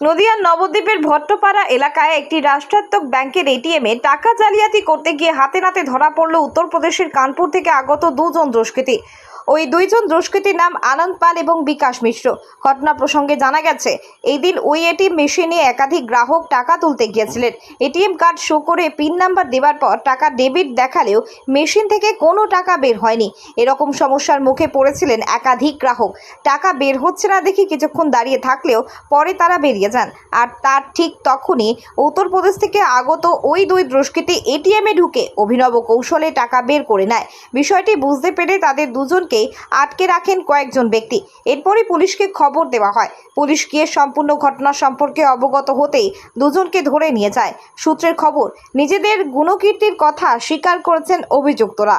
নদিয়ার নবদ্বীপের ভট্টপাড়া এলাকায় একটি রাষ্ট্রায়ত্ত ব্যাংকের এটিএমে টাকা জালিয়াতি করতে গিয়ে হাতে নাতে ধরা পড়ল উত্তরপ্রদেশের কানপুর থেকে আগত দুজন দুষ্কৃতী। ওই দুইজন দুষ্কৃতীর নাম আনন্দ পাল এবং বিকাশ মিশ্র। ঘটনা প্রসঙ্গে জানা গেছে এই দিন ওই এটিএম মেশিনে একাধিক গ্রাহক টাকা তুলতে গিয়েছিলেন। এটিএম কার্ড শো করে পিন নাম্বার দেওয়ার পর টাকা ডেবিট দেখালেও মেশিন থেকে কোনো টাকা বের হয়নি। এরকম সমস্যার মুখে পড়েছিলেন একাধিক গ্রাহক। টাকা বের হচ্ছে না দেখে কিছুক্ষণ দাঁড়িয়ে থাকলেও পরে তারা বেরিয়ে যান। আর তার ঠিক তখনই উত্তরপ্রদেশ থেকে আগত ওই দুই দুষ্কৃতী এটিএমে ঢুকে অভিনব কৌশলে টাকা বের করে নেয়। বিষয়টি বুঝতে পেরে তাদের দুজনকেই আটকে রাখেন কয়েকজন ব্যক্তি। এরপরই পুলিশকে খবর দেওয়া হয়। পুলিশ গিয়ে সম্পূর্ণ ঘটনা সম্পর্কে অবগত হতেই দুজনকে ধরে নিয়ে যায়। সূত্রের খবর, নিজেদের গুণকীর্তির কথা স্বীকার করেছেন অভিযুক্তরা।